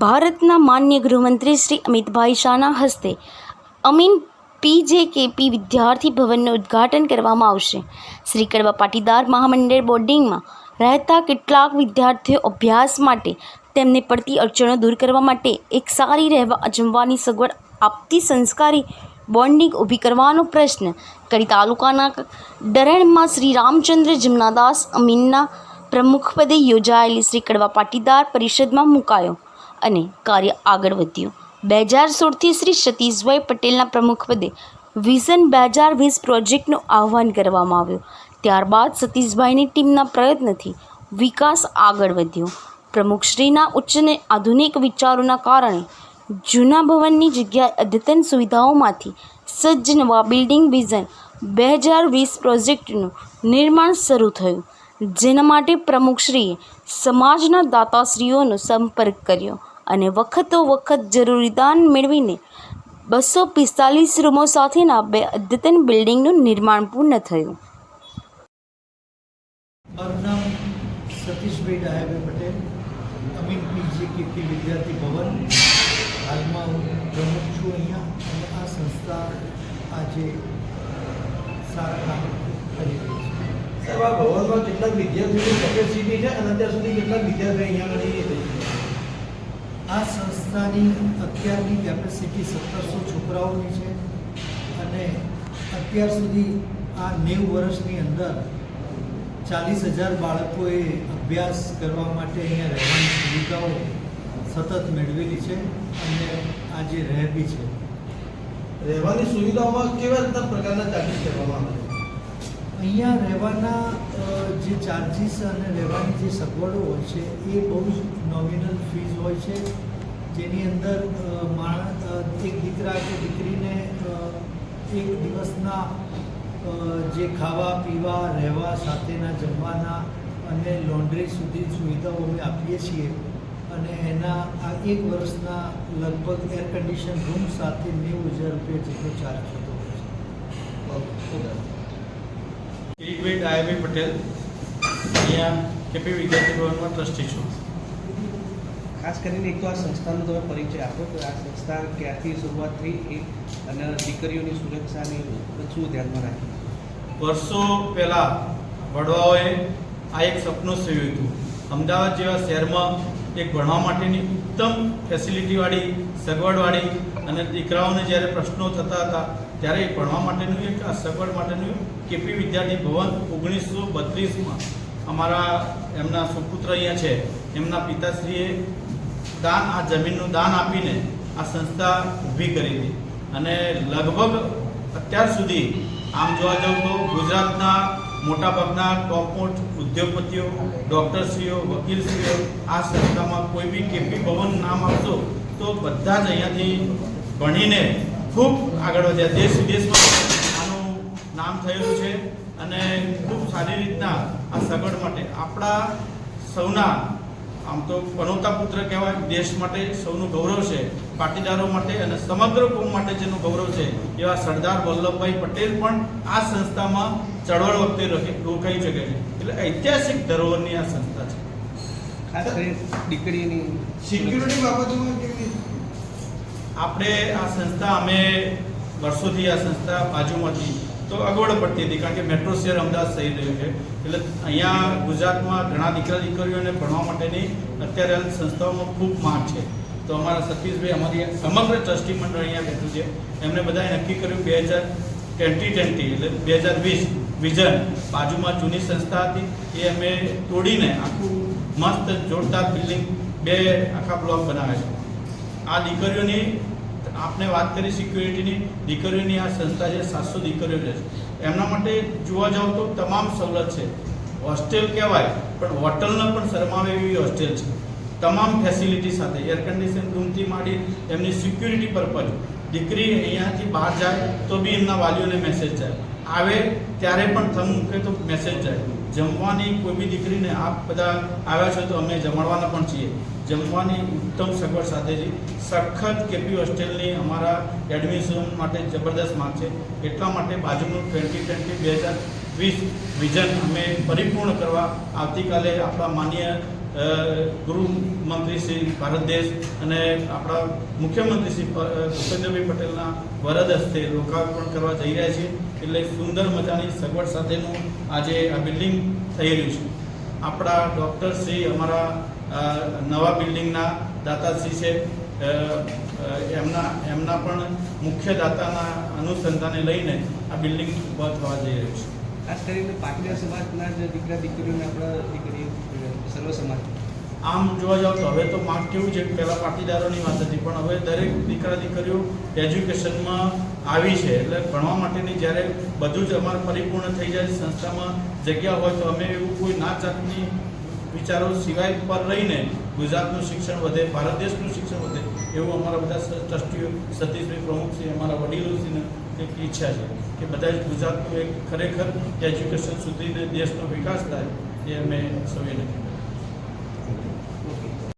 ભારતના માન્ય ગૃહમંત્રી શ્રી અમિતભાઈ શાહના હસ્તે અમીન પીજેકેપી વિદ્યાર્થી ભવનનું ઉદ્ઘાટન કરવામાં આવશે. શ્રી કડવા પાટીદાર મહામંડળ બોર્ડિંગમાં રહેતા કેટલાક વિદ્યાર્થીઓ અભ્યાસ માટે તેમને પડતી અડચણો દૂર કરવા માટે એક સારી રહેવા અજમવાની સગવડ આપતી સંસ્કારી બોન્ડિંગ ઊભી કરવાનો પ્રશ્ન કડી તાલુકાના ડરણમાં શ્રી રામચંદ્ર જમનાદાસ અમીનના પ્રમુખપદે યોજાયેલી શ્રી કડવા પાટીદાર પરિષદમાં મુકાયો. અને કાર્ય આગળ વધ્યું. બે હજાર સોળથી શ્રી સતીશભાઈ પટેલના પ્રમુખપદે વિઝન બે હજાર વીસ પ્રોજેક્ટનું આહવાન કરવામાં આવ્યું. ત્યારબાદ સતીશભાઈની ટીમના પ્રયત્નથી વિકાસ આગળ વધ્યો. પ્રમુખશ્રીના ઉચ્ચ અને આધુનિક વિચારોના કારણે જૂના ભવનની જગ્યાએ અદ્યતન સુવિધાઓમાંથી સજ્જ નવા બિલ્ડિંગ વિઝન બે હજાર વીસ પ્રોજેક્ટનું નિર્માણ શરૂ થયું. જેના માટે પ્રમુખશ્રીએ સમાજના દાતાશ્રીઓનો સંપર્ક કર્યો. અને વખતો વખત જરૂરી દાન મેળવીને બસો પિસ્તાલીસ રૂમો સાથેના બે અદ્યતન બિલ્ડિંગનું નિર્માણ પૂર્ણ થયું. મારું નામ સતીશભાઈ ડાયાભાઈ પટેલ અમીન પીજી કેપી વિદ્યાર્થી ભવન. હાલમાં હું પ્રમુખ છું અહીંયા અને આ સંસ્થા આજે સારા કામ કરી રહી છે. સાહેબ આ ભવનમાં કેટલાક વિદ્યાર્થીઓની કેપેસિટી છે અને અત્યાર સુધી કેટલાક વિદ્યાર્થીઓ અહીંયા આગળ એ થઈ છે. આ સંસ્થાની અત્યારની કેપેસિટી સત્તરસો છોકરાઓની છે અને અત્યાર સુધી આ નેવું વર્ષની અંદર ચાલીસ હજાર બાળકોએ અભ્યાસ કરવા માટે અહીંયા રહેવાની સુવિધાઓ સતત મેળવેલી છે અને આજે રહે બી છે. રહેવાની સુવિધાઓમાં કેવા રીતના પ્રકારના ચાર્જીસ કરવામાં આવે છે? અહીંયા રહેવાના જે ચાર્જીસ અને રહેવાની જે સગવડો હોય છે, એ બહુ જ નોમિનલ ફીઝ હોય છે. જેની અંદર માણસ એક દીકરા કે દીકરીને એક દિવસના જે ખાવા, પીવા, રહેવા, સાથેના જમવાના અને લોન્ડ્રી સુધી સુવિધાઓ અમે આપીએ છીએ. અને એના, આ એક વર્ષના લગભગ એર કન્ડિશન રૂમ સાથે નેવું હજાર રૂપિયા જેટલો ચાર્જ થતો હોય છે. કિરીટભાઈ પટેલ. અહીંયા કેપી વિદ્યાર્થી ભવનમાં ટ્રસ્ટી છું. ખાસ કરીને એક તો આ સંસ્થાનો તમે પરિચય આપો કે આ સંસ્થા ક્યાંથી શરૂઆત થઈ એ અને દીકરીઓની સુરક્ષાની શું ધ્યાનમાં રાખી? વર્ષો પહેલાં વડવાઓએ આ એક સપનું સેવ્યું હતું. અમદાવાદ જેવા શહેરમાં એક ભણવા માટેની ઉત્તમ ફેસિલિટીવાળી સગવડવાળી અને દીકરાઓને જ્યારે પ્રશ્નો થતા હતા, ત્યારે એ ભણવા માટેનું એક, આ સગવડ માટેનું કેપી વિદ્યાર્થી ભવન ઓગણીસો બત્રીસમાં અમારા એમના સુપુત્ર અહીંયા છે. એમના પિતાશ્રીએ દાન, આ જમીનનું દાન આપીને આ સંસ્થા ઊભી કરી હતી. અને લગભગ અત્યાર સુધી આમ જોવા જાઉં તો ગુજરાતના મોટાભાગના ટોપ મોસ્ટ ઉદ્યોગપતિઓ ડૉક્ટરશ્રીઓ વકીલશ્રીઓ આ સંસ્થામાં કોઈ બી કેપી ભવન નામ આપશો તો બધા જ અહીંયાથી ભણીને ખૂબ આગળ વધ્યા. દેશ વિદેશમાં આનું નામ થયેલું છે અને ખૂબ સારી રીતના આ સગવડ માટે આપણા સૌના આમ તો પનોતા પુત્ર કહેવાય દેશ માટે સૌનું ગૌરવ છે પાટીદારો માટે અને સમગ્ર કોમ માટે જેનું ગૌરવ છે એવા સરદાર વલ્લભભાઈ પટેલ પણ આ સંસ્થામાં ચળવળ વખતે રોકે- રોકાઈ શકે છે. એટલે ઐતિહાસિક ધરોહરની આ સંસ્થા છે. ખાસ કરીને દીકરીની સિક્યુરિટી બાબતોમાં કેવી આપણે આ સંસ્થા અમે વર્ષોથી આ સંસ્થા બાજુમાંથી તો અગવડ પડતી હતી, કારણ કે મેટ્રો શહેર અમદાવાદ થઈ રહ્યું છે. એટલે અહીંયા ગુજરાતમાં ઘણા દીકરા દીકરીઓને ભણવા માટેની અત્યારે હાલ સંસ્થાઓમાં ખૂબ માંગ છે. તો અમારા સતીશભાઈ અમારી સમગ્ર ટ્રસ્ટી મંડળ અહીંયા બેઠું છે. એમણે બધાએ નક્કી કર્યું બે હજાર ટ્વેન્ટી ટ્વેન્ટી એટલે બે હજાર વીસ વિઝન બાજુમાં જૂની સંસ્થા હતી. એ અમે તોડીને આખું મસ્ત જોરદાર બિલ્ડિંગ બે આખા બ્લોક બનાવે છે. આ દીકરીઓની આપને વાત કરી સિક્યુરિટીની, દીકરીઓની આ સંસ્થા છે, સાતસો દીકરીઓ છે. એમના માટે જોવા જાવ તો તમામ સવલત છે. હોસ્ટેલ કહેવાય, પણ હોટલનો પણ શરમાવે એવી હોસ્ટેલ છે. તમામ ફેસિલિટી સાથે એર કન્ડિશન રૂમથી માંડી એમની સિક્યુરિટી પર્પઝ દીકરી અહીંયાથી બહાર જાય તો બી એમના વાલીઓને મેસેજ જાય. આવે ત્યારે પણ થમ મૂકે તો મેસેજ જાય. જમવાની કોઈ બી દીકરીને આપ બધા આવ્યા છો તો અમે જમાડવાના પણ છીએ. જમવાની ઉત્તમ સગવડ સાથે છે સખત કેપી હોસ્ટેલની અમારા એડમિશન માટે જબરદસ્ત માંગ છે. એટલા માટે બાજુનું ટ્વેન્ટી ટ્વેન્ટી બે હજાર વીસ વિઝન અમે પરિપૂર્ણ કરવા આવતીકાલે આપણા માન્ય ગૃહમંત્રી શ્રી ભારત દેશ અને આપણા મુખ્યમંત્રી શ્રી ભૂપેન્દ્રભાઈ પટેલના વરદ હસ્તે લોકાર્પણ કરવા જઈ રહ્યા છીએ એટલે સુંદર મજાની સગવડ સાથેનું આજે આ બિલ્ડિંગ થઈ રહ્યું છે. આપણા ડૉક્ટર શ્રી અમારા નવા બિલ્ડિંગના દાતાશ્રી છે એમના એમના પણ મુખ્ય દાતાના અનુસંધાને લઈને આ બિલ્ડિંગ ઊભા થવા જઈ રહ્યું છે. ખાસ કરીને પાટીદાર સમાજના જે દીકરા, દીકરીઓને આપણા દીકરી સર્વ સમાજ. આમ જોવા જાવ તો હવે તો માંગ કેવું છે કે પહેલાં પાટીદારોની વાત હતી, પણ હવે દરેક દીકરા, દીકરીઓ એજ્યુકેશનમાં આવી છે. એટલે ભણવા માટેની જ્યારે બધું જ અમારે પરિપૂર્ણ થઈ જાય સંસ્થામાં જગ્યા હોય તો અમે એવું કોઈ ના જાતની વિચારો સિવાય પર રહીને ગુજરાતનું શિક્ષણ વધે, ભારત દેશનું શિક્ષણ વધે એવું અમારા બધા ટ્રસ્ટીઓ, સતીશભાઈ પ્રમુખશ્રી, અમારા વડીલોશ્રીને એક ઈચ્છા છે કે બધા જ ગુજરાતનું એક ખરેખર એજ્યુકેશન સુધીને દેશનો વિકાસ થાય, એ અમે સૌએ કર્યું.